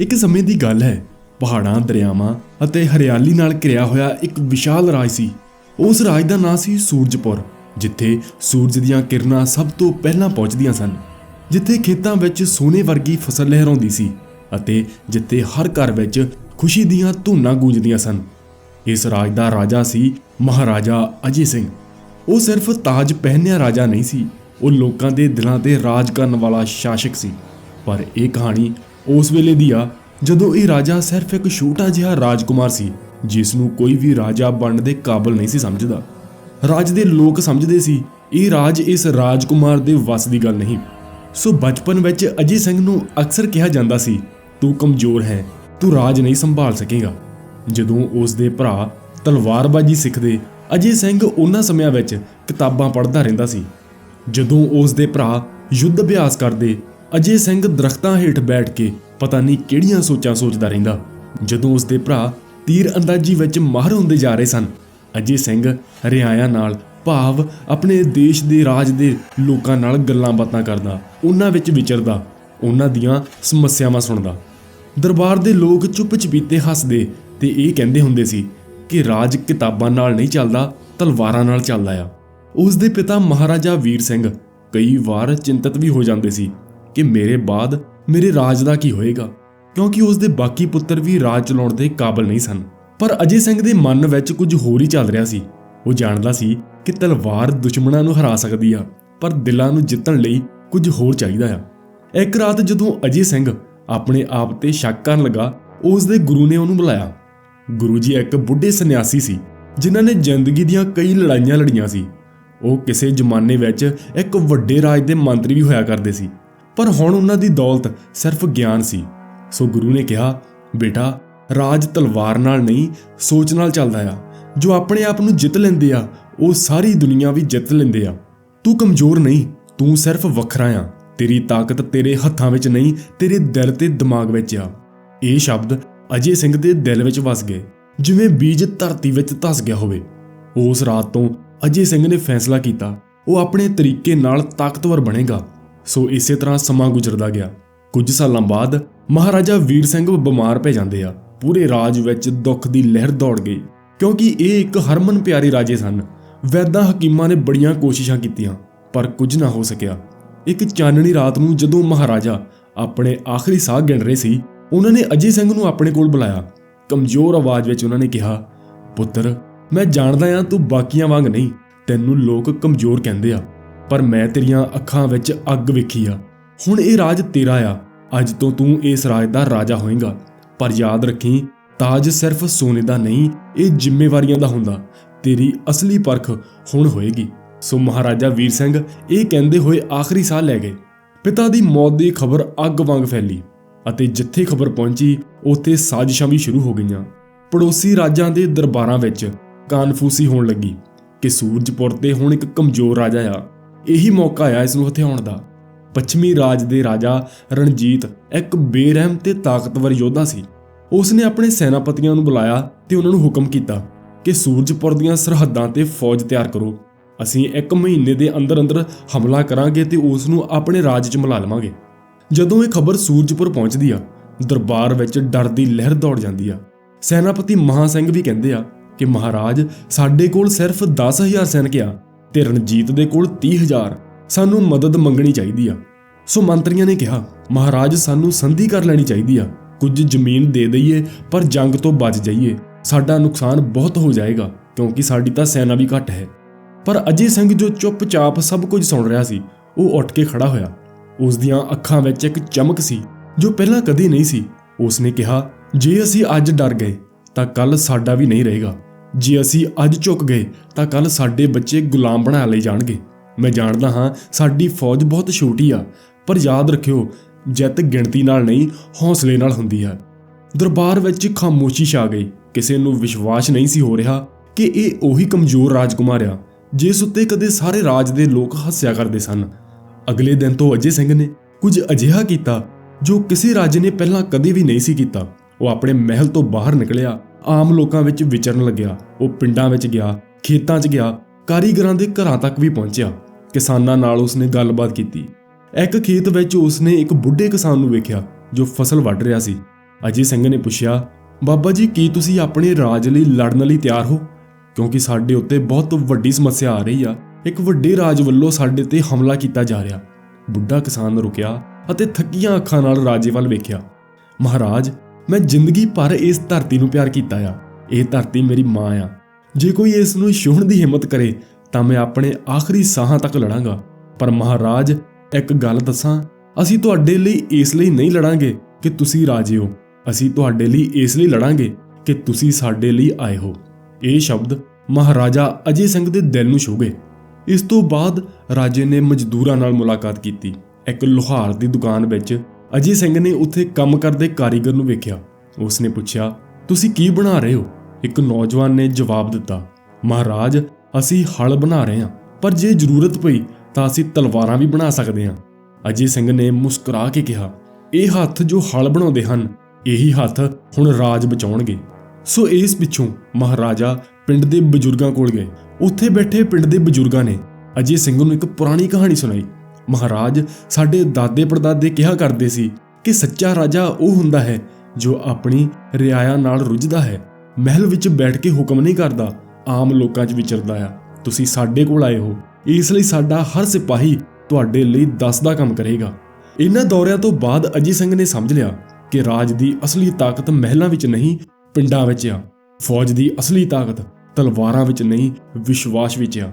ਇੱਕ ਸਮੇਂ ਦੀ ਗੱਲ ਹੈ। ਪਹਾੜਾਂ, ਦਰਿਆਵਾਂ ਅਤੇ ਹਰਿਆਲੀ ਨਾਲ ਘਿਰਿਆ ਹੋਇਆ ਇੱਕ ਵਿਸ਼ਾਲ ਰਾਜ ਸੀ। ਉਸ ਰਾਜ ਦਾ ਨਾਂ ਸੀ ਸੂਰਜਪੁਰ, ਜਿੱਥੇ ਸੂਰਜ ਦੀਆਂ ਕਿਰਨਾਂ ਸਭ ਤੋਂ ਪਹਿਲਾਂ ਪਹੁੰਚਦੀਆਂ ਸਨ, ਜਿੱਥੇ ਖੇਤਾਂ ਵਿੱਚ ਸੋਨੇ ਵਰਗੀ ਫਸਲ ਲਹਿਰਾਉਂਦੀ ਸੀ ਅਤੇ ਜਿੱਥੇ ਹਰ ਘਰ ਵਿੱਚ ਖੁਸ਼ੀ ਦੀਆਂ ਧੁਨਾਂ ਗੂੰਜਦੀਆਂ ਸਨ। ਇਸ ਰਾਜ ਦਾ ਰਾਜਾ ਸੀ ਮਹਾਰਾਜਾ ਅਜੇ ਸਿੰਘ। ਉਹ ਸਿਰਫ ਤਾਜ ਪਹਿਨਿਆ ਰਾਜਾ ਨਹੀਂ ਸੀ, ਉਹ ਲੋਕਾਂ ਦੇ ਦਿਲਾਂ ਤੇ ਰਾਜ ਕਰਨ ਵਾਲਾ ਸ਼ਾਸਕ ਸੀ। ਪਰ ਇਹ ਕਹਾਣੀ ਉਸ ਵੇਲੇ ਦੀ ਆ, ਜਦੋਂ ਇਹ ਰਾਜਾ ਸਿਰਫ ਇੱਕ ਛੋਟਾ ਜਿਹਾ ਰਾਜਕੁਮਾਰ ਸੀ, ਜਿਸ ਨੂੰ ਕੋਈ ਵੀ ਰਾਜਾ ਬਣਨ ਦੇ ਕਾਬਿਲ ਨਹੀਂ ਸੀ ਸਮਝਦਾ। ਰਾਜ ਦੇ ਲੋਕ ਸਮਝਦੇ ਸੀ, ਇਹ ਰਾਜ ਇਸ ਰਾਜਕੁਮਾਰ ਦੇ ਵੱਸ ਦੀ ਗੱਲ ਨਹੀਂ। ਸੋ ਬਚਪਨ ਵਿੱਚ ਅਜੇ ਸਿੰਘ ਨੂੰ ਅਕਸਰ ਕਿਹਾ ਜਾਂਦਾ ਸੀ, ਤੂੰ ਕਮਜ਼ੋਰ ਹੈ, ਤੂੰ ਰਾਜ ਨਹੀਂ ਸੰਭਾਲ ਸਕੇਗਾ। ਜਦੋਂ ਉਸ ਦੇ ਭਰਾ ਤਲਵਾਰਬਾਜ਼ੀ ਸਿੱਖਦੇ, ਅਜੇ ਸਿੰਘ ਉਹਨਾਂ ਸਮਿਆਂ ਵਿੱਚ ਕਿਤਾਬਾਂ ਪੜ੍ਹਦਾ ਰਹਿੰਦਾ ਸੀ। ਜਦੋਂ ਉਸ ਦੇ ਭਰਾ ਯੁੱਧ ਅਭਿਆਸ ਕਰਦੇ ਅਜੇ ਸਿੰਘ ਦਰਖਤਾਂ ਹੇਠ ਬੈਠ ਕੇ ਪਤਾ ਨਹੀਂ ਕਿਹੜੀਆਂ ਸੋਚਾਂ ਸੋਚਦਾ ਰਹਿੰਦਾ। ਜਦੋਂ ਉਸ ਦੇ ਭਰਾ ਤੀਰ ਅੰਦਾਜ਼ੀ ਵਿੱਚ ਮਾਹਰ ਹੁੰਦੇ ਜਾ ਰਹੇ ਸਨ, ਅਜੇ ਸਿੰਘ ਰਿਆਇਆ ਨਾਲ ਭਾਵ ਆਪਣੇ ਦੇਸ਼ ਦੇ ਰਾਜ ਦੇ ਲੋਕਾਂ ਨਾਲ ਗੱਲਾਂ ਬਾਤਾਂ ਕਰਦਾ, ਉਹਨਾਂ ਵਿੱਚ ਵਿਚਰਦਾ, ਉਹਨਾਂ ਦੀਆਂ ਸਮੱਸਿਆਵਾਂ ਸੁਣਦਾ। ਦਰਬਾਰ ਦੇ ਲੋਕ ਚੁੱਪ ਚਪੀਤੇ ਹੱਸਦੇ ਤੇ ਇਹ ਕਹਿੰਦੇ ਹੁੰਦੇ ਸੀ ਕਿ ਰਾਜ ਕਿਤਾਬਾਂ ਨਾਲ ਨਹੀਂ ਚੱਲਦਾ, ਤਲਵਾਰਾਂ ਨਾਲ ਚੱਲਦਾ ਆ। ਉਸ ਦੇ ਪਿਤਾ ਮਹਾਰਾਜਾ ਵੀਰ ਸਿੰਘ ਕਈ ਵਾਰ ਚਿੰਤਤ ਵੀ ਹੋ ਜਾਂਦੇ ਸੀ ਕਿ ਮੇਰੇ ਬਾਅਦ ਮੇਰੇ ਰਾਜ ਦਾ ਕੀ ਹੋਏਗਾ, ਕਿਉਂਕਿ ਉਸ ਦੇ ਬਾਕੀ ਪੁੱਤਰ ਵੀ ਰਾਜ ਚਲਾਉਣ ਦੇ ਕਾਬਿਲ ਨਹੀਂ ਸਨ। ਪਰ ਅਜੇ ਸਿੰਘ ਦੇ ਮਨ ਵਿੱਚ ਕੁਝ ਹੋਰ ਹੀ ਚੱਲ ਰਿਹਾ ਸੀ। ਉਹ ਜਾਣਦਾ ਸੀ ਕਿ ਤਲਵਾਰ ਦੁਸ਼ਮਣਾਂ ਨੂੰ ਹਰਾ ਸਕਦੀ ਆ, ਪਰ ਦਿਲਾਂ ਨੂੰ ਜਿੱਤਣ ਲਈ ਕੁਝ ਹੋਰ ਚਾਹੀਦਾ ਆ। ਇੱਕ ਰਾਤ ਜਦੋਂ ਅਜੇ ਸਿੰਘ ਆਪਣੇ ਆਪ ਤੇ ਸ਼ੱਕ ਕਰਨ ਲੱਗਾ ਉਸ ਦੇ ਗੁਰੂ ਨੇ ਉਹਨੂੰ ਬੁਲਾਇਆ। ਗੁਰੂ ਜੀ ਇੱਕ ਬੁੱਢੇ ਸੰਨਿਆਸੀ ਸੀ, ਜਿਨ੍ਹਾਂ ਨੇ ਜ਼ਿੰਦਗੀ ਦੀਆਂ ਕਈ ਲੜਾਈਆਂ ਲੜੀਆਂ ਸੀ। ਉਹ ਕਿਸੇ ਜ਼ਮਾਨੇ ਵਿੱਚ ਇੱਕ ਵੱਡੇ ਰਾਜ ਦੇ ਮੰਤਰੀ ਵੀ ਹੋਇਆ ਕਰਦੇ ਸੀ। ਪਰ ਹੁਣ ਉਹਨਾਂ ਦੀ ਦੌਲਤ ਸਿਰਫ ਗਿਆਨ ਸੀ। ਸੋ ਗੁਰੂ ਨੇ ਕਿਹਾ, ਬੇਟਾ, ਰਾਜ ਤਲਵਾਰ ਨਾਲ ਨਹੀਂ, ਸੋਚ ਨਾਲ ਚੱਲਦਾ ਆ। ਜੋ ਆਪਣੇ ਆਪ ਨੂੰ ਜਿੱਤ ਲੈਂਦੇ ਆ, ਉਹ ਸਾਰੀ ਦੁਨੀਆ ਵੀ ਜਿੱਤ ਲੈਂਦੇ ਆ। ਤੂੰ ਕਮਜ਼ੋਰ ਨਹੀਂ, ਤੂੰ ਸਿਰਫ ਵੱਖਰਾ ਆ। ਤੇਰੀ ਤਾਕਤ ਤੇਰੇ ਹੱਥਾਂ ਵਿੱਚ ਨਹੀਂ, ਤੇਰੇ ਦਿਲ ਤੇ ਦਿਮਾਗ ਵਿੱਚ ਆ। ਇਹ ਸ਼ਬਦ ਅਜੇ ਸਿੰਘ ਦੇ ਦਿਲ ਵਿੱਚ ਵਸ ਗਏ, ਜਿਵੇਂ ਬੀਜ ਧਰਤੀ ਵਿੱਚ ਧਸ ਗਿਆ ਹੋਵੇ। ਉਸ ਰਾਤ ਤੋਂ ਅਜੇ ਸਿੰਘ ਨੇ ਫੈਸਲਾ ਕੀਤਾ, ਉਹ ਆਪਣੇ ਤਰੀਕੇ ਨਾਲ ਤਾਕਤਵਰ ਬਣੇਗਾ। ਸੋ ਇਸੇ ਤਰ੍ਹਾਂ ਸਮਾਂ ਗੁਜ਼ਰਦਾ ਗਿਆ। ਕੁਝ ਸਾਲਾਂ ਬਾਅਦ ਮਹਾਰਾਜਾ ਵੀਰ ਸਿੰਘ ਬਿਮਾਰ ਪੈ ਜਾਂਦੇ ਆ। ਪੂਰੇ ਰਾਜ ਵਿੱਚ ਦੁੱਖ ਦੀ ਲਹਿਰ ਦੌੜ ਗਈ। ਕਿਉਂਕਿ ਇਹ ਇੱਕ ਹਰਮਨ ਪਿਆਰੇ ਰਾਜੇ ਸਨ। ਵੈਦਾਂ ਹਕੀਮਾਂ ਨੇ ਬੜੀਆਂ ਕੋਸ਼ਿਸ਼ਾਂ ਕੀਤੀਆਂ, ਪਰ ਕੁਝ ਨਾ ਹੋ ਸਕਿਆ। ਇੱਕ ਚਾਨਣੀ ਰਾਤ ਨੂੰ ਜਦੋਂ ਮਹਾਰਾਜਾ ਆਪਣੇ ਆਖਰੀ ਸਾਹ ਗਿਣ ਰਹੇ ਸੀ, ਉਹਨਾਂ ਨੇ ਅਜੇ ਸਿੰਘ ਨੂੰ ਆਪਣੇ ਕੋਲ ਬੁਲਾਇਆ। ਕਮਜ਼ੋਰ ਆਵਾਜ਼ ਵਿੱਚ ਉਹਨਾਂ ਨੇ ਕਿਹਾ, ਪੁੱਤਰ, ਮੈਂ ਜਾਣਦਾ ਹਾਂ ਤੂੰ ਬਾਕੀਆਂ ਵਾਂਗ ਨਹੀਂ, ਤੈਨੂੰ ਲੋਕ ਕਮਜ਼ੋਰ ਕਹਿੰਦੇ ਆ। ਪਰ ਮੈਂ ਤੇਰੀਆਂ ਅੱਖਾਂ ਵਿੱਚ ਅੱਗ ਵੇਖੀ ਆ। ਹੁਣ ਇਹ ਰਾਜ ਤੇਰਾ ਆ। ਅੱਜ ਤੋਂ ਤੂੰ ਇਸ ਰਾਜ ਦਾ ਰਾਜਾ ਹੋਏਗਾ। ਪਰ ਯਾਦ ਰੱਖੀ, ਤਾਜ ਸਿਰਫ ਸੋਨੇ ਦਾ ਨਹੀਂ, ਇਹ ਜ਼ਿੰਮੇਵਾਰੀਆਂ ਦਾ ਹੁੰਦਾ। ਤੇਰੀ ਅਸਲੀ ਪਰਖ ਹੁਣ ਹੋਏਗੀ। ਸੋ ਮਹਾਰਾਜਾ ਵੀਰ ਸਿੰਘ, ਇਹ ਕਹਿੰਦੇ ਹੋਏ ਆਖਰੀ ਸਾਹ ਲੈ ਗਏ। ਪਿਤਾ ਦੀ ਮੌਤ ਦੀ ਖਬਰ ਅੱਗ ਵਾਂਗ ਫੈਲੀ ਅਤੇ ਜਿੱਥੇ ਖਬਰ ਪਹੁੰਚੀ, ਉੱਥੇ ਸਾਜ਼ਿਸ਼ਾਂ ਵੀ ਸ਼ੁਰੂ ਹੋ ਗਈਆਂ। ਪੜੋਸੀ ਰਾਜਾਂ ਦੇ ਦਰਬਾਰਾਂ ਵਿੱਚ ਕਾਨਫੂਸੀ ਹੋਣ ਲੱਗੀ ਕਿ ਸੂਰਜਪੁਰ ਤੇ ਹੁਣ ਇੱਕ ਕਮਜ਼ੋਰ ਰਾਜਾ ਆ। ਇਹੀ ਮੌਕਾ ਆਇਆ ਇਸ ਨੂੰ ਹਥਿਆਉਣ ਦਾ। ਪੱਛਮੀ ਰਾਜ ਦੇ ਰਾਜਾ ਰਣਜੀਤ ਇੱਕ ਬੇਰਹਿਮ ਤੇ ਤਾਕਤਵਰ ਯੋਧਾ ਸੀ। ਉਸ ਨੇ ਆਪਣੇ ਸੈਨਾਪਤੀਆਂ ਨੂੰ ਬੁਲਾਇਆ ਤੇ ਉਹਨਾਂ ਨੂੰ ਹੁਕਮ ਕੀਤਾ ਕਿ ਸੂਰਜਪੁਰ ਦੀਆਂ ਸਰਹੱਦਾਂ ਤੇ ਫੌਜ ਤਿਆਰ ਕਰੋ। ਅਸੀਂ ਇੱਕ ਮਹੀਨੇ ਦੇ ਅੰਦਰ ਅੰਦਰ ਹਮਲਾ ਕਰਾਂਗੇ ਤੇ ਉਸ ਨੂੰ ਆਪਣੇ ਰਾਜ 'ਚ ਮਿਲਾ ਲਵਾਂਗੇ। ਜਦੋਂ ਇਹ ਖਬਰ ਸੂਰਜਪੁਰ ਪਹੁੰਚਦੀ ਆ, ਦਰਬਾਰ ਵਿੱਚ ਡਰ ਦੀ ਲਹਿਰ ਦੌੜ ਜਾਂਦੀ ਆ। ਸੈਨਾਪਤੀ ਮਹਾ ਸਿੰਘ ਵੀ ਕਹਿੰਦੇ ਆ ਕਿ ਮਹਾਰਾਜ ਸਾਡੇ ਕੋਲ ਸਿਰਫ 10000 ਸੈਨਿਕ ਆ। ਤੇ ਰਣਜੀਤ ਦੇ ਕੋਲ 30000 ਸਾਨੂੰ ਮਦਦ ਮੰਗਣੀ ਚਾਹੀਦੀ ਆ। ਸੋ ਮੰਤਰੀਆਂ ਨੇ ਕਿਹਾ, ਮਹਾਰਾਜ, ਸਾਨੂੰ ਸੰਧੀ ਕਰ ਲੈਣੀ ਚਾਹੀਦੀ ਆ। ਕੁਝ ਜ਼ਮੀਨ ਦੇ ਦਈਏ, ਪਰ ਜੰਗ ਤੋਂ ਬਚ ਜਾਈਏ। ਸਾਡਾ ਨੁਕਸਾਨ ਬਹੁਤ ਹੋ ਜਾਏਗਾ, ਕਿਉਂਕਿ ਸਾਡੀ ਤਾਂ ਸੈਨਾ ਵੀ ਘੱਟ ਹੈ। ਪਰ ਅਜੇ ਸਿੰਘ ਜੋ ਚੁੱਪਚਾਪ ਸਭ ਕੁਝ ਸੁਣ ਰਿਹਾ ਸੀ, ਉਹ ਉੱਠ ਕੇ ਖੜਾ ਹੋਇਆ। ਉਸ ਦੀਆਂ ਅੱਖਾਂ ਵਿੱਚ ਇੱਕ ਚਮਕ ਸੀ, ਜੋ ਪਹਿਲਾਂ ਕਦੀ ਨਹੀਂ ਸੀ। ਉਸ ਨੇ ਕਿਹਾ, ਜੇ ਅਸੀਂ ਅੱਜ ਡਰ ਗਏ, ਤਾਂ ਕੱਲ ਸਾਡਾ ਵੀ ਨਹੀਂ ਰਹੇਗਾ। ਜੇ ਅਸੀਂ ਅੱਜ ਝੁਕ ਗਏ, ਤਾਂ ਕੱਲ ਸਾਡੇ ਬੱਚੇ ਗੁਲਾਮ ਬਣਾ ਲਏ ਜਾਣਗੇ। ਮੈਂ ਜਾਣਦਾ ਹਾਂ, ਸਾਡੀ ਫੌਜ ਬਹੁਤ ਛੋਟੀ ਆ, ਪਰ ਯਾਦ ਰੱਖਿਓ, ਜਿੱਤ ਗਿਣਤੀ ਨਾਲ ਨਹੀਂ, ਹੌਸਲੇ ਨਾਲ ਹੁੰਦੀ ਹੈ। ਦਰਬਾਰ ਵਿੱਚ ਖਾਮੋਸ਼ੀ ਛਾ ਗਈ। ਕਿਸੇ ਨੂੰ ਵਿਸ਼ਵਾਸ ਨਹੀਂ ਸੀ ਹੋ ਰਿਹਾ ਕਿ ਇਹ ਉਹੀ ਕਮਜ਼ੋਰ ਰਾਜਕੁਮਾਰ ਆ, ਜਿਸ ਉੱਤੇ ਕਦੇ ਸਾਰੇ ਰਾਜ ਦੇ ਲੋਕ ਹੱਸਿਆ ਕਰਦੇ ਸਨ। ਅਗਲੇ ਦਿਨ ਤੋਂ ਅਜੇ ਸਿੰਘ ਨੇ ਕੁਝ ਅਜਿਹਾ ਕੀਤਾ, ਜੋ ਕਿਸੇ ਰਾਜੇ ਨੇ ਪਹਿਲਾਂ ਕਦੇ ਵੀ ਨਹੀਂ ਸੀ ਕੀਤਾ। ਉਹ ਆਪਣੇ ਮਹਿਲ ਤੋਂ ਬਾਹਰ ਨਿਕਲਿਆ ਆਮ ਲੋਕਾਂ ਵਿੱਚ ਵਿਚਰਨ ਲੱਗਿਆ, ਉਹ ਪਿੰਡਾਂ ਵਿੱਚ ਗਿਆ, ਖੇਤਾਂ 'ਚ ਗਿਆ, ਕਾਰੀਗਰਾਂ ਦੇ ਘਰਾਂ ਤੱਕ ਵੀ ਪਹੁੰਚਿਆ। ਕਿਸਾਨਾਂ ਨਾਲ ਉਸਨੇ ਗੱਲਬਾਤ ਕੀਤੀ। ਇੱਕ ਖੇਤ ਵਿੱਚ ਉਸਨੇ ਇੱਕ ਬੁੱਢੇ ਕਿਸਾਨ ਨੂੰ ਵੇਖਿਆ, ਜੋ ਫਸਲ ਵੱਢ ਰਿਹਾ ਸੀ। ਅਜੇ ਸਿੰਘ ਨੇ ਪੁੱਛਿਆ, ਬਾਬਾ ਜੀ, ਕੀ ਤੁਸੀਂ ਆਪਣੇ ਰਾਜ ਲਈ ਲੜਨ ਲਈ ਤਿਆਰ ਹੋ? ਕਿਉਂਕਿ ਸਾਡੇ ਉੱਤੇ ਬਹੁਤ ਵੱਡੀ ਸਮੱਸਿਆ ਆ ਰਹੀ ਆ। ਇੱਕ ਵੱਡੇ ਰਾਜ ਵੱਲੋਂ ਸਾਡੇ ਤੇ ਹਮਲਾ ਕੀਤਾ ਜਾ ਰਿਹਾ। ਬੁੱਢਾ ਕਿਸਾਨ ਰੁਕਿਆ ਅਤੇ ਥੱਕੀਆਂ ਅੱਖਾਂ ਨਾਲ ਰਾਜੇ ਵੱਲ ਵੇਖਿਆ। ਮਹਾਰਾਜ ਮੈਂ ਜ਼ਿੰਦਗੀ ਭਰ ਇਸ ਧਰਤੀ ਨੂੰ ਪਿਆਰ ਕੀਤਾ ਆ। ਇਹ ਧਰਤੀ ਮੇਰੀ ਮਾਂ ਆ। ਜੇ ਕੋਈ ਇਸ ਨੂੰ ਛੂਹਣ ਦੀ ਹਿੰਮਤ ਕਰੇ, ਤਾਂ ਮੈਂ ਆਪਣੇ ਆਖਰੀ ਸਾਹਾਂ ਤੱਕ ਲੜਾਂਗਾ। ਪਰ ਮਹਾਰਾਜ, ਇੱਕ ਗੱਲ ਦੱਸਾਂ, ਅਸੀਂ ਤੁਹਾਡੇ ਲਈ ਇਸ ਲਈ ਨਹੀਂ ਲੜਾਂਗੇ ਕਿ ਤੁਸੀਂ ਰਾਜੇ ਹੋ। ਅਸੀਂ ਤੁਹਾਡੇ ਲਈ ਇਸ ਲਈ ਲੜਾਂਗੇ ਕਿ ਤੁਸੀਂ ਸਾਡੇ ਲਈ ਆਏ ਹੋ। ਇਹ ਸ਼ਬਦ ਮਹਾਰਾਜਾ ਅਜੇ ਸਿੰਘ ਦੇ ਦਿਲ ਨੂੰ ਛੂ ਗਏ। ਇਸ ਤੋਂ ਬਾਅਦ ਰਾਜੇ ਨੇ ਮਜ਼ਦੂਰਾਂ ਨਾਲ ਮੁਲਾਕਾਤ ਕੀਤੀ। ਇੱਕ ਲੋਹਾਰ ਦੀ ਦੁਕਾਨ ਵਿੱਚ ਅਜੇ ਸਿੰਘ ਨੇ ਉੱਥੇ ਕੰਮ ਕਰਦੇ ਕਾਰੀਗਰ ਨੂੰ ਵੇਖਿਆ। ਉਸ ਨੇ ਪੁੱਛਿਆ, ਤੁਸੀਂ ਕੀ ਬਣਾ ਰਹੇ ਹੋ? ਇੱਕ ਨੌਜਵਾਨ ਨੇ ਜਵਾਬ ਦਿੱਤਾ, ਮਹਾਰਾਜ, ਅਸੀਂ ਹਲ ਬਣਾ ਰਹੇ ਹਾਂ, ਪਰ ਜੇ ਜ਼ਰੂਰਤ ਪਈ ਤਾਂ ਅਸੀਂ ਤਲਵਾਰਾਂ ਵੀ ਬਣਾ ਸਕਦੇ ਹਾਂ। ਅਜੇ ਸਿੰਘ ਨੇ ਮੁਸਕਰਾ ਕੇ ਕਿਹਾ, ਇਹ ਹੱਥ ਜੋ ਹਲ ਬਣਾਉਂਦੇ ਹਨ, ਇਹੀ ਹੱਥ ਹੁਣ ਰਾਜ ਬਚਾਉਣਗੇ। ਸੋ ਇਸ ਪਿੱਛੋਂ ਮਹਾਰਾਜਾ ਪਿੰਡ ਦੇ ਬਜ਼ੁਰਗਾਂ ਕੋਲ ਗਏ। ਉੱਥੇ ਬੈਠੇ ਪਿੰਡ ਦੇ ਬਜ਼ੁਰਗਾਂ ਨੇ ਅਜੇ ਸਿੰਘ ਨੂੰ ਇੱਕ ਪੁਰਾਣੀ ਕਹਾਣੀ ਸੁਣਾਈ। ਮਹਾਰਾਜ ਸਾਡੇ ਦਾਦੇ ਪੜਦਾਦੇ ਕਿਹਾ ਕਰਦੇ ਸੀ ਕਿ ਸੱਚਾ ਰਾਜਾ ਉਹ ਹੁੰਦਾ ਹੈ ਜੋ ਆਪਣੀ ਰਿਆਇਆ ਨਾਲ ਰੁੱਝਦਾ ਹੈ, ਮਹਿਲ ਵਿੱਚ ਬੈਠ ਕੇ ਹੁਕਮ ਨਹੀਂ ਕਰਦਾ, ਆਮ ਲੋਕਾਂ 'ਚ ਵਿਚਰਦਾ ਆ। ਤੁਸੀਂ ਸਾਡੇ ਕੋਲ ਆਏ ਹੋ, ਇਸ ਲਈ ਸਾਡਾ ਹਰ ਸਿਪਾਹੀ ਤੁਹਾਡੇ ਲਈ ਦਸ ਦਾ ਕੰਮ ਕਰੇਗਾ। ਇਹਨਾਂ ਦੌਰਿਆਂ ਤੋਂ ਬਾਅਦ ਅਜੇ ਸਿੰਘ ਨੇ ਸਮਝ ਲਿਆ ਕਿ ਰਾਜ ਦੀ ਅਸਲੀ ਤਾਕਤ ਮਹਿਲਾਂ ਵਿੱਚ ਨਹੀਂ, ਪਿੰਡਾਂ ਵਿੱਚ ਆ। ਫੌਜ ਦੀ ਅਸਲੀ ਤਾਕਤ ਤਲਵਾਰਾਂ ਵਿੱਚ ਨਹੀਂ, ਵਿਸ਼ਵਾਸ ਵਿੱਚ ਆ।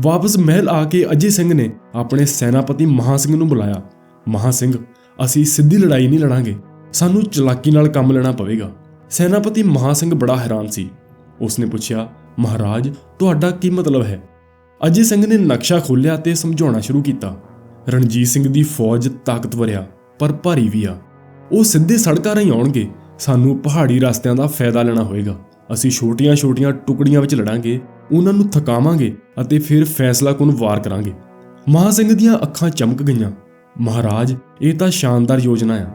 ਵਾਪਸ ਮਹਿਲ ਆ ਕੇ ਅਜੇ ਸਿੰਘ ਨੇ ਆਪਣੇ ਸੈਨਾਪਤੀ ਮਹਾ ਸਿੰਘ ਨੂੰ ਬੁਲਾਇਆ। ਮਹਾ ਸਿੰਘ, ਅਸੀਂ ਸਿੱਧੀ ਲੜਾਈ ਨਹੀਂ ਲੜਾਂਗੇ। ਸਾਨੂੰ ਚਲਾਕੀ ਨਾਲ ਕੰਮ ਲੈਣਾ ਪਵੇਗਾ। ਸੈਨਾਪਤੀ ਮਹਾ ਸਿੰਘ ਬੜਾ ਹੈਰਾਨ ਸੀ। ਉਸਨੇ ਪੁੱਛਿਆ, ਮਹਾਰਾਜ, ਤੁਹਾਡਾ ਕੀ ਮਤਲਬ ਹੈ? ਅਜੇ ਸਿੰਘ ਨੇ ਨਕਸ਼ਾ ਖੋਲ੍ਹਿਆ ਤੇ ਸਮਝਾਉਣਾ ਸ਼ੁਰੂ ਕੀਤਾ। ਰਣਜੀਤ ਸਿੰਘ ਦੀ ਫੌਜ ਤਾਕਤਵਰ ਆ ਪਰ ਭਾਰੀ ਵੀ ਆ। ਉਹ ਸਿੱਧੇ ਸੜਕਾਂ ਰਾਹੀਂ ਆਉਣਗੇ। ਸਾਨੂੰ ਪਹਾੜੀ ਰਸਤਿਆਂ ਦਾ ਫਾਇਦਾ ਲੈਣਾ ਹੋਵੇਗਾ। ਅਸੀਂ ਛੋਟੀਆਂ-ਛੋਟੀਆਂ ਟੁਕੜੀਆਂ ਵਿੱਚ ਲੜਾਂਗੇ, ਉਹਨਾਂ ਨੂੰ ਥਕਾਵਾਂਗੇ ਅਤੇ ਫਿਰ ਫੈਸਲਾ ਕੁਨ ਵਾਰ ਕਰਾਂਗੇ। ਮਹਾ ਸਿੰਘ ਦੀਆਂ ਅੱਖਾਂ ਚਮਕ ਗਈਆਂ। ਮਹਾਰਾਜ, ਇਹ ਤਾਂ ਸ਼ਾਨਦਾਰ ਯੋਜਨਾ ਆ।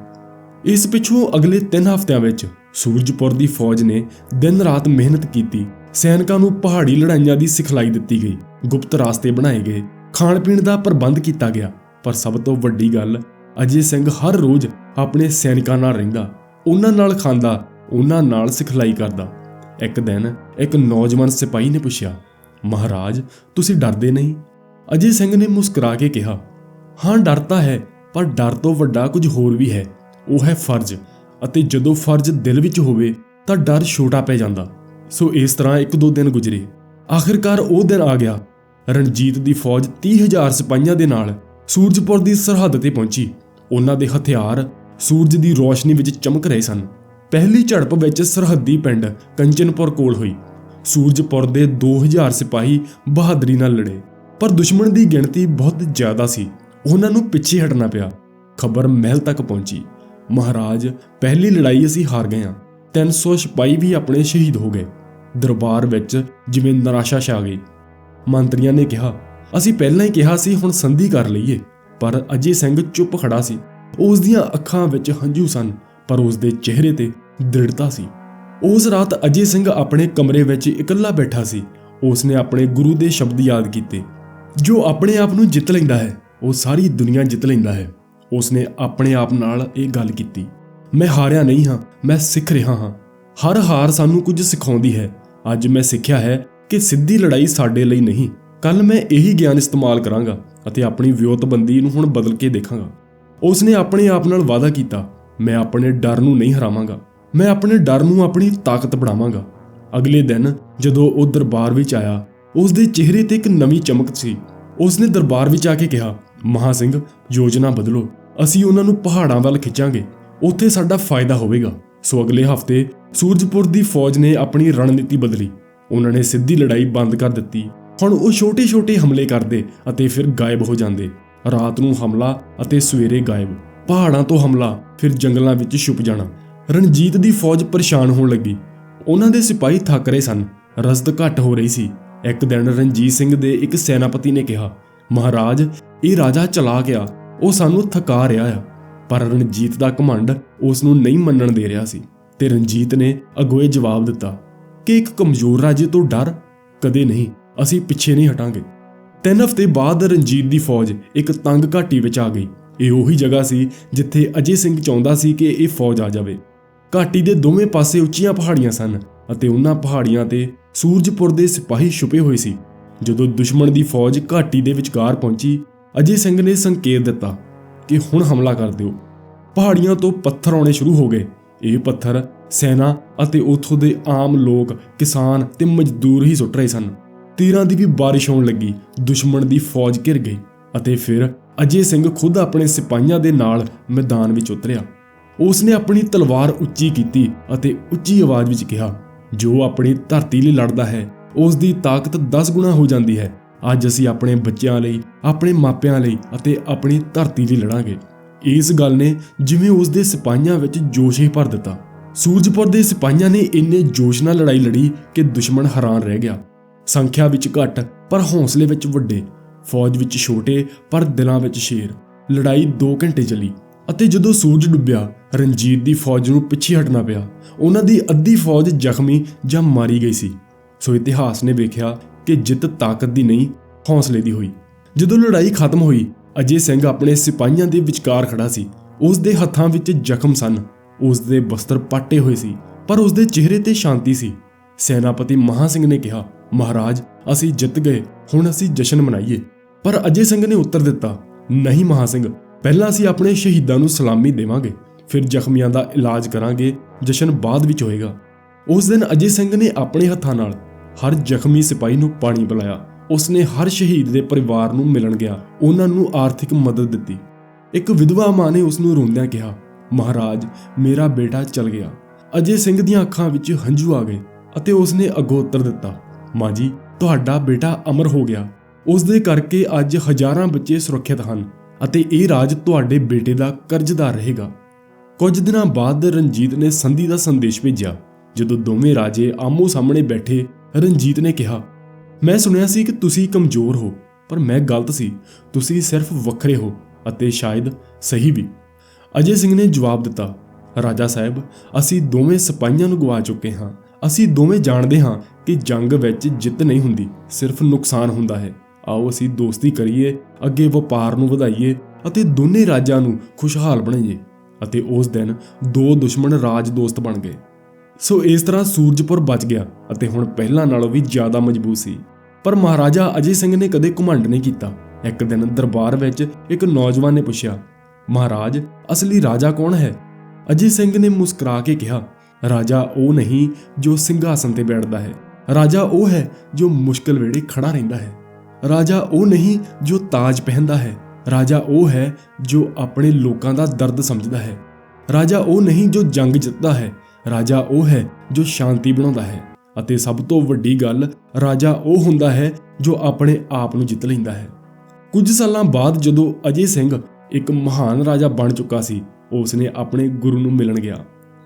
ਇਸ ਪਿੱਛੋਂ ਅਗਲੇ 3 ਹਫ਼ਤਿਆਂ ਵਿੱਚ ਸੂਰਜਪੁਰ ਦੀ ਫੌਜ ਨੇ ਦਿਨ ਰਾਤ ਮਿਹਨਤ ਕੀਤੀ। ਸੈਨਿਕਾਂ ਨੂੰ ਪਹਾੜੀ ਲੜਾਈਆਂ ਦੀ ਸਿਖਲਾਈ ਦਿੱਤੀ ਗਈ। ਗੁਪਤ ਰਾਸਤੇ ਬਣਾਏ ਗਏ। ਖਾਣ ਪੀਣ ਦਾ ਪ੍ਰਬੰਧ ਕੀਤਾ ਗਿਆ। ਪਰ ਸਭ ਤੋਂ ਵੱਡੀ ਗੱਲ, ਅਜੇ ਸਿੰਘ ਹਰ ਰੋਜ਼ ਆਪਣੇ ਸੈਨਿਕਾਂ ਨਾਲ ਰਹਿੰਦਾ। ਉਹਨਾਂ ਨਾਲ ਖਾਂਦਾ, ਉਹਨਾਂ ਨਾਲ ਸਿਖਲਾਈ ਕਰਦਾ। ਇੱਕ ਦਿਨ ਇੱਕ ਨੌਜਵਾਨ ਸਿਪਾਹੀ ਨੇ ਪੁੱਛਿਆ, ਮਹਾਰਾਜ, ਤੁਸੀਂ ਡਰਦੇ ਨਹੀਂ? ਅਜੇ ਸਿੰਘ ਨੇ ਮੁਸਕਰਾ ਕੇ ਕਿਹਾ, ਹਾਂ, ਡਰ ਤਾਂ ਹੈ, ਪਰ ਡਰ ਤੋਂ ਵੱਡਾ ਕੁਝ ਹੋਰ ਵੀ ਹੈ। ਉਹ ਹੈ ਫਰਜ਼, ਅਤੇ ਜਦੋਂ ਫਰਜ਼ ਦਿਲ ਵਿੱਚ ਹੋਵੇ ਤਾਂ ਡਰ ਛੋਟਾ ਪੈ ਜਾਂਦਾ। ਸੋ ਇਸ ਤਰ੍ਹਾਂ ਇੱਕ ਦੋ ਦਿਨ ਗੁਜ਼ਰੇ। ਆਖਿਰਕਾਰ ਉਹ ਦਿਨ ਆ ਗਿਆ। ਰਣਜੀਤ ਦੀ ਫੌਜ 30000 ਸਿਪਾਹੀਆਂ ਦੇ ਨਾਲ ਸੂਰਜਪੁਰ ਦੀ ਸਰਹੱਦ ਤੇ ਪਹੁੰਚੀ। ਉਹਨਾਂ ਦੇ ਹਥਿਆਰ ਸੂਰਜ ਦੀ ਰੋਸ਼ਨੀ ਵਿੱਚ ਚਮਕ ਰਹੇ ਸਨ। ਪਹਿਲੀ ਝੜਪ ਵਿੱਚ ਸਰਹੱਦੀ ਪਿੰਡ ਕੰਚਨਪੁਰ ਕੋਲ ਹੋਈ। ਸੂਰਜਪੁਰ ਦੇ 2000 ਸਿਪਾਹੀ ਬਹਾਦਰੀ ਨਾਲ ਲੜੇ, ਪਰ ਦੁਸ਼ਮਣ ਦੀ ਗਿਣਤੀ ਬਹੁਤ ਜ਼ਿਆਦਾ ਸੀ। ਉਹਨਾਂ ਨੂੰ ਪਿੱਛੇ ਹਟਣਾ ਪਿਆ। ਖਬਰ ਮਹਿਲ ਤੱਕ ਪਹੁੰਚੀ। ਮਹਾਰਾਜ, ਪਹਿਲੀ ਲੜਾਈ ਅਸੀਂ ਹਾਰ ਗਏ ਹਾਂ। 300 ਸਿਪਾਹੀ ਵੀ ਆਪਣੇ ਸ਼ਹੀਦ ਹੋ ਗਏ। ਦਰਬਾਰ ਵਿੱਚ ਜਿਵੇਂ ਨਿਰਾਸ਼ਾ ਛਾ ਗਈ। ਮੰਤਰੀਆਂ ਨੇ ਕਿਹਾ, ਅਸੀਂ ਪਹਿਲਾਂ ਹੀ ਕਿਹਾ ਸੀ, ਹੁਣ ਸੰਧੀ ਕਰ ਲਈਏ। ਪਰ ਅਜੇ ਸਿੰਘ ਚੁੱਪ ਖੜਾ ਸੀ। ਉਸ ਦੀਆਂ ਅੱਖਾਂ ਵਿੱਚ ਹੰਝੂ ਸਨ, ਪਰ ਉਸ ਦੇ ਚਿਹਰੇ ਤੇ ਦ੍ਰਿੜਤਾ ਸੀ। ਉਸ ਰਾਤ ਅਜੇ ਸਿੰਘ ਆਪਣੇ ਕਮਰੇ ਵਿੱਚ ਇਕੱਲਾ ਬੈਠਾ ਸੀ। ਉਸ ਨੇ ਆਪਣੇ ਗੁਰੂ ਦੇ ਸ਼ਬਦ ਯਾਦ ਕੀਤੇ। ਜੋ ਆਪਣੇ ਆਪ ਨੂੰ ਜਿੱਤ ਲੈਂਦਾ ਹੈ, ਉਹ ਸਾਰੀ ਦੁਨੀਆ ਜਿੱਤ ਲੈਂਦਾ ਹੈ। ਉਸ ਨੇ ਆਪਣੇ ਆਪ ਨਾਲ ਇਹ ਗੱਲ ਕੀਤੀ। ਮੈਂ ਹਾਰਿਆ ਨਹੀਂ ਹਾਂ, ਮੈਂ ਸਿੱਖ ਰਿਹਾ ਹਾਂ। ਹਰ ਹਾਰ ਸਾਨੂੰ ਕੁਝ ਸਿਖਾਉਂਦੀ ਹੈ। ਅੱਜ ਮੈਂ ਸਿੱਖਿਆ ਹੈ ਕਿ ਸਿੱਧੀ ਲੜਾਈ ਸਾਡੇ ਲਈ ਨਹੀਂ। ਕੱਲ ਮੈਂ ਇਹੀ ਗਿਆਨ ਇਸਤੇਮਾਲ ਕਰਾਂਗਾ ਅਤੇ ਆਪਣੀ ਵਿਉਤਬੰਦੀ ਨੂੰ ਹੁਣ ਬਦਲ ਕੇ ਦੇਖਾਂਗਾ। ਉਸ ਨੇ ਆਪਣੇ ਆਪ ਨਾਲ ਵਾਅਦਾ ਕੀਤਾ, ਮੈਂ ਆਪਣੇ ਡਰ ਨੂੰ ਨਹੀਂ ਹਰਾਵਾਂਗਾ। ਮੈਂ ਆਪਣੇ ਡਰ ਨੂੰ ਆਪਣੀ ਤਾਕਤ ਬਣਾਵਾਂਗਾ। ਅਗਲੇ ਦਿਨ ਜਦੋਂ ਉਹ ਦਰਬਾਰ ਵਿੱਚ ਆਇਆ ਉਸ ਦੇ ਚਿਹਰੇ ਤੇ ਇੱਕ ਨਵੀਂ ਚਮਕ ਸੀ। ਉਸ ਨੇ ਦਰਬਾਰ ਵਿੱਚ ਆ ਕੇ ਕਿਹਾ, ਮਹਾ ਸਿੰਘ, ਯੋਜਨਾ ਬਦਲੋ। ਅਸੀਂ ਉਹਨਾਂ ਨੂੰ ਪਹਾੜਾਂ ਵੱਲ ਖਿੱਚਾਂਗੇ। ਉੱਥੇ ਸਾਡਾ ਫਾਇਦਾ ਹੋਵੇਗਾ। ਸੋ ਅਗਲੇ ਹਫ਼ਤੇ ਸੂਰਜਪੁਰ ਦੀ ਫੌਜ ਨੇ ਆਪਣੀ ਰਣਨੀਤੀ ਬਦਲੀ। ਉਹਨਾਂ ਨੇ ਸਿੱਧੀ ਲੜਾਈ ਬੰਦ ਕਰ ਦਿੱਤੀ। ਹੁਣ ਉਹ ਛੋਟੇ-ਛੋਟੇ ਹਮਲੇ ਕਰਦੇ ਅਤੇ ਫਿਰ ਗਾਇਬ ਹੋ ਜਾਂਦੇ। ਰਾਤ ਨੂੰ ਹਮਲਾ ਅਤੇ ਸਵੇਰੇ ਗਾਇਬ। ਪਹਾੜਾਂ ਤੋਂ ਹਮਲਾ, ਫਿਰ ਜੰਗਲਾਂ ਵਿੱਚ ਛੁਪ ਜਾਣਾ। ਰਣਜੀਤ ਦੀ ਫੌਜ ਪਰੇਸ਼ਾਨ ਹੋਣ ਲੱਗੀ। ਉਹਨਾਂ ਦੇ ਸਿਪਾਹੀ ਥੱਕ ਰਹੇ ਸਨ। ਰਸਦ ਘੱਟ ਹੋ ਰਹੀ ਸੀ। ਇੱਕ ਦਿਨ ਰਣਜੀਤ ਸਿੰਘ ਦੇ ਇੱਕ ਸੈਨਾਪਤੀ ਨੇ ਕਿਹਾ, ਮਹਾਰਾਜ, ਇਹ ਰਾਜਾ ਚਲਾ ਗਿਆ। ਉਹ ਸਾਨੂੰ ਥਕਾ ਰਿਹਾ ਆ। ਪਰ ਰਣਜੀਤ ਦਾ ਘਮੰਡ ਉਸ ਨੂੰ ਨਹੀਂ ਮੰਨਣ ਦੇ ਰਿਹਾ ਸੀ ਤੇ ਰਣਜੀਤ ਨੇ ਅਗੋਏ ਜਵਾਬ ਦਿੱਤਾ, ਕਿ ਇੱਕ ਕਮਜ਼ੋਰ ਰਾਜੇ ਤੋਂ ਡਰ ਕਦੇ ਨਹੀਂ। ਅਸੀਂ ਪਿੱਛੇ ਨਹੀਂ ਹਟਾਂਗੇ। ਤਿੰਨ ਹਫ਼ਤੇ ਬਾਅਦ ਰਣਜੀਤ ਦੀ ਫੌਜ ਇੱਕ ਤੰਗ ਘਾਟੀ ਵਿੱਚ ਆ ਗਈ। ਇਹ ਉਹੀ ਜਗ੍ਹਾ ਸੀ ਜਿੱਥੇ ਅਜੇ ਸਿੰਘ ਚਾਹੁੰਦਾ ਸੀ ਕਿ ਇਹ ਫੌਜ ਆ ਜਾਵੇ। ਘਾਟੀ ਦੇ ਦੋਵੇਂ ਪਾਸੇ ਉੱਚੀਆਂ ਪਹਾੜੀਆਂ ਸਨ ਅਤੇ ਉਹਨਾਂ ਪਹਾੜੀਆਂ ਤੇ ਸੂਰਜਪੁਰ ਦੇ ਸਿਪਾਹੀ ਛੁਪੇ ਹੋਏ ਸੀ। ਜਦੋਂ ਦੁਸ਼ਮਣ ਦੀ ਫੌਜ ਘਾਟੀ ਦੇ ਵਿਚਕਾਰ ਪਹੁੰਚੀ, ਅਜੇ ਸਿੰਘ ਨੇ ਸੰਕੇਤ ਦਿੱਤਾ ਕਿ ਹੁਣ ਹਮਲਾ ਕਰ ਦਿਓ। ਪਹਾੜੀਆਂ ਤੋਂ ਪੱਥਰ ਆਉਣੇ ਸ਼ੁਰੂ ਹੋ ਗਏ। ਇਹ ਪੱਥਰ ਸੈਨਾ ਅਤੇ ਉਥੋਂ ਦੇ ਆਮ ਲੋਕ, ਕਿਸਾਨ ਤੇ ਮਜ਼ਦੂਰ ਹੀ ਸੁੱਟ ਰਹੇ ਸਨ। ਤੀਰਾਂ ਦੀ ਵੀ ਬਾਰਿਸ਼ ਹੋਣ ਲੱਗੀ। ਦੁਸ਼ਮਣ ਦੀ ਫੌਜ ਘਿਰ ਗਈ ਅਤੇ ਫਿਰ ਅਜੇ ਸਿੰਘ ਖੁਦ ਆਪਣੇ ਸਿਪਾਹੀਆਂ ਦੇ ਨਾਲ ਮੈਦਾਨ ਵਿੱਚ ਉਤਰਿਆ। ਉਸ ਨੇ ਆਪਣੀ ਤਲਵਾਰ ਉੱਚੀ ਕੀਤੀ ਅਤੇ ਉੱਚੀ ਆਵਾਜ਼ ਵਿੱਚ ਕਿਹਾ, ਜੋ ਆਪਣੀ ਧਰਤੀ ਲਈ ਲੜਦਾ ਹੈ ਉਸ ਦੀ ਤਾਕਤ 10 ਗੁਣਾ ਹੋ ਜਾਂਦੀ ਹੈ। ਅੱਜ ਅਸੀਂ ਆਪਣੇ ਬੱਚਿਆਂ ਲਈ, ਆਪਣੇ ਮਾਪਿਆਂ ਲਈ ਅਤੇ ਆਪਣੀ ਧਰਤੀ ਲਈ ਲੜਾਂਗੇ। ਇਸ ਗੱਲ ਨੇ ਜਿਵੇਂ ਉਸ ਦੇ ਸਿਪਾਹੀਆਂ ਵਿੱਚ ਜੋਸ਼ ਹੀ ਭਰ ਦਿੱਤਾ। ਸੂਰਜਪੁਰ ਦੇ ਸਿਪਾਹੀਆਂ ਨੇ ਇੰਨੇ ਜੋਸ਼ ਨਾਲ ਲੜਾਈ ਲੜੀ ਕਿ ਦੁਸ਼ਮਣ ਹੈਰਾਨ ਰਹਿ ਗਿਆ। ਸੰਖਿਆ ਵਿੱਚ ਘੱਟ, ਪਰ ਹੌਸਲੇ ਵਿੱਚ ਵੱਡੇ, ਫੌਜ ਵਿੱਚ ਛੋਟੇ, ਪਰ ਦਿਲਾਂ ਵਿੱਚ ਸ਼ੇਰ। ਲੜਾਈ 2 ਘੰਟੇ ਚੱਲੀ। ਅਤੇ ਜਦੋਂ ਸੂਰਜ ਡੁੱਬਿਆ, ਰਣਜੀਤ ਦੀ ਫੌਜ ਨੂੰ ਪਿੱਛੇ ਹਟਣਾ ਪਿਆ। ਉਹਨਾਂ ਦੀ ਅੱਧੀ ਫੌਜ ਜ਼ਖਮੀ ਜਾਂ ਮਾਰੀ ਗਈ ਸੀ। ਸੋ ਇਤਿਹਾਸ ਨੇ ਵੇਖਿਆ ਕਿ ਜਿੱਤ ਤਾਕਤ ਦੀ ਨਹੀਂ, ਹੌਸਲੇ ਦੀ ਹੋਈ। ਜਦੋਂ ਲੜਾਈ ਖਤਮ ਹੋਈ, ਅਜੇ ਸਿੰਘ ਆਪਣੇ ਸਿਪਾਹੀਆਂ ਦੇ ਵਿਚਕਾਰ ਖੜਾ ਸੀ। ਉਸ ਦੇ ਹੱਥਾਂ ਵਿੱਚ ਜ਼ਖਮ ਸਨ। ਉਸ ਦੇ ਬਸਤਰ ਪਾਟੇ ਹੋਏ ਸੀ, ਪਰ ਉਸ ਦੇ ਚਿਹਰੇ ਤੇ ਸ਼ਾਂਤੀ ਸੀ। ਸੈਨਾਪਤੀ ਮਹਾ ਸਿੰਘ ਨੇ ਕਿਹਾ, ਮਹਾਰਾਜ, ਅਸੀਂ ਜਿੱਤ ਗਏ, ਹੁਣ ਅਸੀਂ ਜਸ਼ਨ ਮਨਾਈਏ। ਪਰ ਅਜੇ ਸਿੰਘ ਨੇ ਉੱਤਰ ਦਿੱਤਾ, ਨਹੀਂ ਮਹਾ ਸਿੰਘ ਪਹਿਲਾਂ ਅਸੀਂ ਆਪਣੇ ਸ਼ਹੀਦਾਂ ਨੂੰ ਸਲਾਮੀ ਦੇਵਾਂਗੇ, ਫਿਰ ਜ਼ਖਮੀਆਂ ਦਾ ਇਲਾਜ ਕਰਾਂਗੇ, ਜਸ਼ਨ ਬਾਅਦ ਵਿੱਚ ਹੋਏਗਾ। ਉਸ ਦਿਨ ਅਜੇ ਸਿੰਘ ਨੇ ਆਪਣੇ ਹੱਥਾਂ ਨਾਲ ਹਰ ਜ਼ਖਮੀ ਸਿਪਾਹੀ ਨੂੰ ਪਾਣੀ ਪਿਲਾਇਆ। ਉਸਨੇ ਹਰ ਸ਼ਹੀਦ ਦੇ ਪਰਿਵਾਰ ਨੂੰ ਮਿਲਣ ਗਿਆ, ਉਹਨਾਂ ਨੂੰ ਆਰਥਿਕ ਮਦਦ ਦਿੱਤੀ। ਇੱਕ ਵਿਧਵਾ ਮਾਂ ਨੇ ਉਸ ਨੂੰ ਰੋਂਦਿਆਂ ਕਿਹਾ, ਮਹਾਰਾਜ, ਮੇਰਾ ਬੇਟਾ ਚਲ ਗਿਆ। ਅਜੇ ਸਿੰਘ ਦੀਆਂ ਅੱਖਾਂ ਵਿੱਚ ਹੰਝੂ ਆ ਗਏ ਅਤੇ ਉਸਨੇ ਅੱਗੋਂ ਉੱਤਰ ਦਿੱਤਾ, ਮਾਂ ਜੀ, ਤੁਹਾਡਾ ਬੇਟਾ ਅਮਰ ਹੋ ਗਿਆ। ਉਸ ਦੇ ਕਰਕੇ ਅੱਜ ਹਜ਼ਾਰਾਂ ਬੱਚੇ ਸੁਰੱਖਿਅਤ ਹਨ। ਅਤੇ ਇਹ ਰਾਜ ਤੁਹਾਡੇ ਬੇਟੇ ਦਾ ਕਰਜ਼ਦਾਰ ਰਹੇਗਾ। ਕੁਝ ਦਿਨਾਂ ਬਾਅਦ ਰਣਜੀਤ ਨੇ ਸੰਧੀ ਦਾ ਸੰਦੇਸ਼ ਭੇਜਿਆ, ਜਦੋਂ ਦੋਵੇਂ ਰਾਜੇ ਆਮੋ ਸਾਹਮਣੇ ਬੈਠੇ, ਰਣਜੀਤ ਨੇ ਕਿਹਾ, ਮੈਂ ਸੁਣਿਆ ਸੀ ਕਿ ਤੁਸੀਂ ਕਮਜ਼ੋਰ ਹੋ, ਪਰ ਮੈਂ ਗਲਤ ਸੀ। ਤੁਸੀਂ ਸਿਰਫ ਵੱਖਰੇ ਹੋ ਅਤੇ ਸ਼ਾਇਦ ਸਹੀ ਵੀ। ਅਜੇ ਸਿੰਘ ਨੇ ਜਵਾਬ ਦਿੱਤਾ, ਰਾਜਾ ਸਾਹਿਬ, ਅਸੀਂ ਦੋਵੇਂ ਸਿਪਾਹੀਆਂ ਨੂੰ ਗਵਾ ਚੁੱਕੇ ਹਾਂ। ਅਸੀਂ ਦੋਵੇਂ ਜਾਣਦੇ ਹਾਂ ਕਿ ਜੰਗ ਵਿੱਚ ਜਿੱਤ ਨਹੀਂ ਹੁੰਦੀ, ਸਿਰਫ ਨੁਕਸਾਨ ਹੁੰਦਾ ਹੈ। ਆਓ ਅਸੀਂ ਦੋਸਤੀ ਕਰੀਏ, ਅੱਗੇ ਵਪਾਰ ਨੂੰ ਵਧਾਈਏ ਅਤੇ ਦੋਨੇ ਰਾਜਾਂ ਨੂੰ ਖੁਸ਼ਹਾਲ ਬਣਾਈਏ। ਅਤੇ ਉਸ ਦਿਨ ਦੋ ਦੁਸ਼ਮਣ ਰਾਜ ਦੋਸਤ ਬਣ ਗਏ। ਸੋ ਇਸ ਤਰ੍ਹਾਂ ਸੂਰਜਪੁਰ ਬਚ ਗਿਆ ਅਤੇ ਹੁਣ ਪਹਿਲਾਂ ਨਾਲੋਂ ਵੀ ਜ਼ਿਆਦਾ ਮਜ਼ਬੂਤ ਸੀ। ਪਰ ਮਹਾਰਾਜਾ ਅਜੇ ਸਿੰਘ ਨੇ ਕਦੇ ਘਮੰਡ ਨਹੀਂ ਕੀਤਾ। ਇੱਕ ਦਿਨ ਦਰਬਾਰ ਵਿੱਚ ਇੱਕ ਨੌਜਵਾਨ ਨੇ ਪੁੱਛਿਆ, ਮਹਾਰਾਜ, ਅਸਲੀ ਰਾਜਾ ਕੌਣ ਹੈ? ਅਜੇ ਸਿੰਘ ਨੇ ਮੁਸਕਰਾ ਕੇ ਕਿਹਾ, ਰਾਜਾ ਉਹ ਨਹੀਂ ਜੋ ਸਿੰਘਾਸਨ ਤੇ ਬੈਠਦਾ ਹੈ। ਰਾਜਾ ਉਹ ਹੈ ਜੋ ਮੁਸ਼ਕਲ ਵੇਲੇ ਖੜਾ ਰਹਿੰਦਾ ਹੈ। ਰਾਜਾ ਉਹ ਨਹੀਂ ਜੋ ਤਾਜ ਪਹਿਨਦਾ ਹੈ। ਰਾਜਾ ਉਹ ਹੈ ਜੋ ਆਪਣੇ ਲੋਕਾਂ ਦਾ ਦਰਦ ਸਮਝਦਾ ਹੈ। ਰਾਜਾ ਉਹ ਨਹੀਂ ਜੋ ਜੰਗ ਜਿੱਤਦਾ ਹੈ। ਰਾਜਾ ਉਹ ਹੈ ਜੋ ਸ਼ਾਂਤੀ ਬਣਾਉਂਦਾ ਹੈ। ਅਤੇ ਸਭ ਤੋਂ ਵੱਡੀ ਗੱਲ, ਰਾਜਾ ਉਹ ਹੁੰਦਾ ਹੈ ਜੋ ਆਪਣੇ ਆਪ ਨੂੰ ਜਿੱਤ ਲੈਂਦਾ ਹੈ। ਕੁਝ ਸਾਲਾਂ ਬਾਅਦ ਜਦੋਂ ਅਜੇ ਸਿੰਘ ਇੱਕ ਮਹਾਨ ਰਾਜਾ ਬਣ ਚੁੱਕਾ ਸੀ ਉਸ ਨੇ ਆਪਣੇ ਗੁਰੂ ਨੂੰ ਮਿਲਣ ਗਿਆ।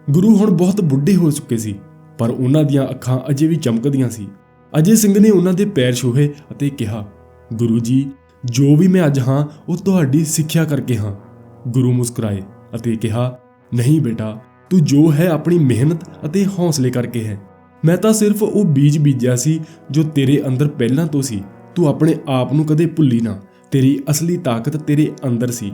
ਗੁਰੂ ਹੁਣ ਬਹੁਤ ਬੁੱਢੇ ਹੋ ਚੁੱਕੇ ਸੀ, ਪਰ ਉਹਨਾਂ ਦੀਆਂ ਅੱਖਾਂ ਅਜੇ ਵੀ ਚਮਕਦੀਆਂ ਸੀ। ਅਜੇ ਸਿੰਘ ਨੇ ਉਹਨਾਂ ਦੇ ਪੈਰ ਛੂਹੇ ਅਤੇ ਕਿਹਾ, ਗੁਰੂ ਜੀ, ਜੋ ਵੀ ਮੈਂ ਅੱਜ ਹਾਂ, ਉਹ ਤੁਹਾਡੀ ਸਿੱਖਿਆ ਕਰਕੇ ਹਾਂ। ਗੁਰੂ ਮੁਸਕਰਾਏ ਅਤੇ ਕਿਹਾ, ਨਹੀਂ ਬੇਟਾ, ਤੂੰ ਜੋ ਹੈ ਆਪਣੀ ਮਿਹਨਤ ਅਤੇ ਹੌਸਲੇ ਕਰਕੇ ਹੈ। ਮੈਂ ਤਾਂ ਸਿਰਫ ਉਹ ਬੀਜ ਬੀਜਿਆ ਸੀ ਜੋ ਤੇਰੇ ਅੰਦਰ ਪਹਿਲਾਂ ਤੋਂ ਸੀ। ਤੂੰ ਆਪਣੇ ਆਪ ਨੂੰ ਕਦੇ ਭੁੱਲੀ ਨਾ। ਤੇਰੀ ਅਸਲੀ ਤਾਕਤ ਤੇਰੇ ਅੰਦਰ ਸੀ।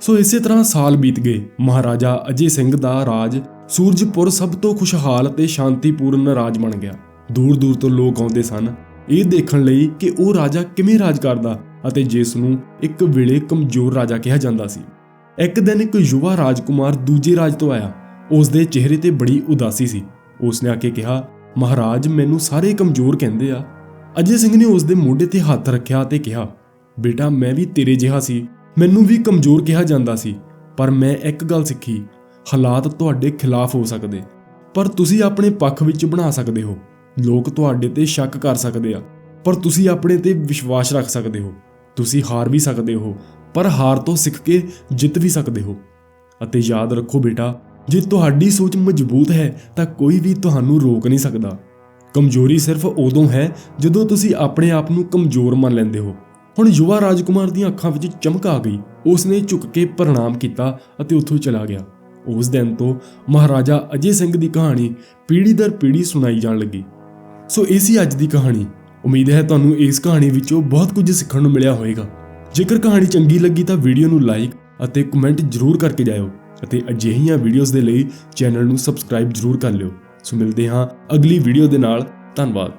ਸੋ ਇਸੇ ਤਰ੍ਹਾਂ ਸਾਲ ਬੀਤ ਗਏ। ਮਹਾਰਾਜਾ ਅਜੇ ਸਿੰਘ ਦਾ ਰਾਜ ਸੂਰਜਪੁਰ ਸਭ ਤੋਂ ਖੁਸ਼ਹਾਲ ਅਤੇ ਸ਼ਾਂਤੀਪੂਰਨ ਰਾਜ ਬਣ ਗਿਆ। ਦੂਰ ਦੂਰ ਤੋਂ ਲੋਕ ਆਉਂਦੇ ਸਨ। ਇਹ ਦੇਖਣ ਲਈ ਕਿ ਉਹ ਰਾਜਾ ਕਿਵੇਂ ਰਾਜ ਕਰਦਾ ਅਤੇ ਜਿਸ ਨੂੰ ਇੱਕ ਵੇਲੇ ਕਮਜ਼ੋਰ ਰਾਜਾ ਕਿਹਾ ਜਾਂਦਾ ਸੀ। ਇੱਕ ਦਿਨ ਇੱਕ ਯੁਵਾ ਰਾਜਕੁਮਾਰ ਦੂਜੇ ਰਾਜ ਤੋਂ ਆਇਆ। ਉਸ ਦੇ ਚਿਹਰੇ ਤੇ ਬੜੀ ਉਦਾਸੀ ਸੀ। ਉਸ ਨੇ ਆ ਕੇ ਕਿਹਾ, ਮਹਾਰਾਜ, ਮੈਨੂੰ ਸਾਰੇ ਕਮਜ਼ੋਰ ਕਹਿੰਦੇ ਆ। ਅਜੇ ਸਿੰਘ ਨੇ ਉਸ ਦੇ ਮੋਢੇ ਤੇ ਹੱਥ ਰੱਖਿਆ ਤੇ ਕਿਹਾ, ਬੇਟਾ, ਮੈਂ ਵੀ ਤੇਰੇ ਜਿਹਾ ਸੀ। ਮੈਨੂੰ ਵੀ ਕਮਜ਼ੋਰ ਕਿਹਾ ਜਾਂਦਾ ਸੀ। ਪਰ ਮੈਂ ਇੱਕ ਗੱਲ ਸਿੱਖੀ, ਹਾਲਾਤ ਤੁਹਾਡੇ ਖਿਲਾਫ ਹੋ ਸਕਦੇ, ਪਰ ਤੁਸੀਂ ਆਪਣੇ ਪੱਖ ਵਿੱਚ ਬਣਾ ਸਕਦੇ ਹੋ। ਲੋਕ ਤੁਹਾਡੇ ਤੇ ਸ਼ੱਕ ਕਰ ਸਕਦੇ ਆ, ਪਰ ਤੁਸੀਂ ਆਪਣੇ ਤੇ ਵਿਸ਼ਵਾਸ ਰੱਖ ਸਕਦੇ ਹੋ। ਤੁਸੀਂ ਹਾਰ ਵੀ ਸਕਦੇ ਹੋ, ਪਰ ਹਾਰ ਤੋਂ ਸਿੱਖ ਕੇ ਜਿੱਤ ਵੀ ਸਕਦੇ ਹੋ। ਅਤੇ ਯਾਦ ਰੱਖੋ ਬੇਟਾ, ਜੇ ਤੁਹਾਡੀ ਸੋਚ ਮਜ਼ਬੂਤ ਹੈ, ਤਾਂ ਕੋਈ ਵੀ ਤੁਹਾਨੂੰ ਰੋਕ ਨਹੀਂ ਸਕਦਾ। ਕਮਜ਼ੋਰੀ ਸਿਰਫ ਉਦੋਂ ਹੈ, ਜਦੋਂ ਤੁਸੀਂ ਆਪਣੇ ਆਪ ਨੂੰ ਕਮਜ਼ੋਰ ਮੰਨ ਲੈਂਦੇ ਹੋ। ਹੁਣ ਯੁਵਾ ਰਾਜਕੁਮਾਰ ਦੀਆਂ ਅੱਖਾਂ ਵਿੱਚ ਚਮਕ ਆ ਗਈ। ਉਸਨੇ ਝੁੱਕ ਕੇ ਪ੍ਰਣਾਮ ਕੀਤਾ ਅਤੇ ਉੱਥੋਂ ਚਲਾ ਗਿਆ। ਉਸ ਦਿਨ ਤੋਂ ਮਹਾਰਾਜਾ ਅਜੇ ਸਿੰਘ ਦੀ ਕਹਾਣੀ ਪੀੜ੍ਹੀ ਦਰ ਪੀੜ੍ਹੀ ਸੁਣਾਈ ਜਾਣ ਲੱਗੀ। ਸੋ ਇਹ ਸੀ ਅੱਜ ਦੀ ਕਹਾਣੀ। ਉਮੀਦ ਹੈ ਤੁਹਾਨੂੰ ਇਸ ਕਹਾਣੀ ਵਿੱਚੋਂ ਬਹੁਤ ਕੁਝ ਸਿੱਖਣ ਨੂੰ ਮਿਲਿਆ ਹੋਵੇਗਾ। ਜੇਕਰ ਕਹਾਣੀ ਚੰਗੀ ਲੱਗੀ ਤਾਂ ਵੀਡੀਓ ਨੂੰ ਲਾਈਕ ਅਤੇ ਕਮੈਂਟ ਜ਼ਰੂਰ ਕਰਕੇ ਜਾਇਓ ਅਤੇ ਅਜਿਹੀਆਂ ਵੀਡੀਓਜ਼ ਦੇ ਲਈ ਚੈਨਲ ਨੂੰ ਸਬਸਕ੍ਰਾਈਬ ਜ਼ਰੂਰ ਕਰ ਲਿਓ। ਸੋ ਮਿਲਦੇ ਹਾਂ ਅਗਲੀ ਵੀਡੀਓ ਦੇ ਨਾਲ। ਧੰਨਵਾਦ।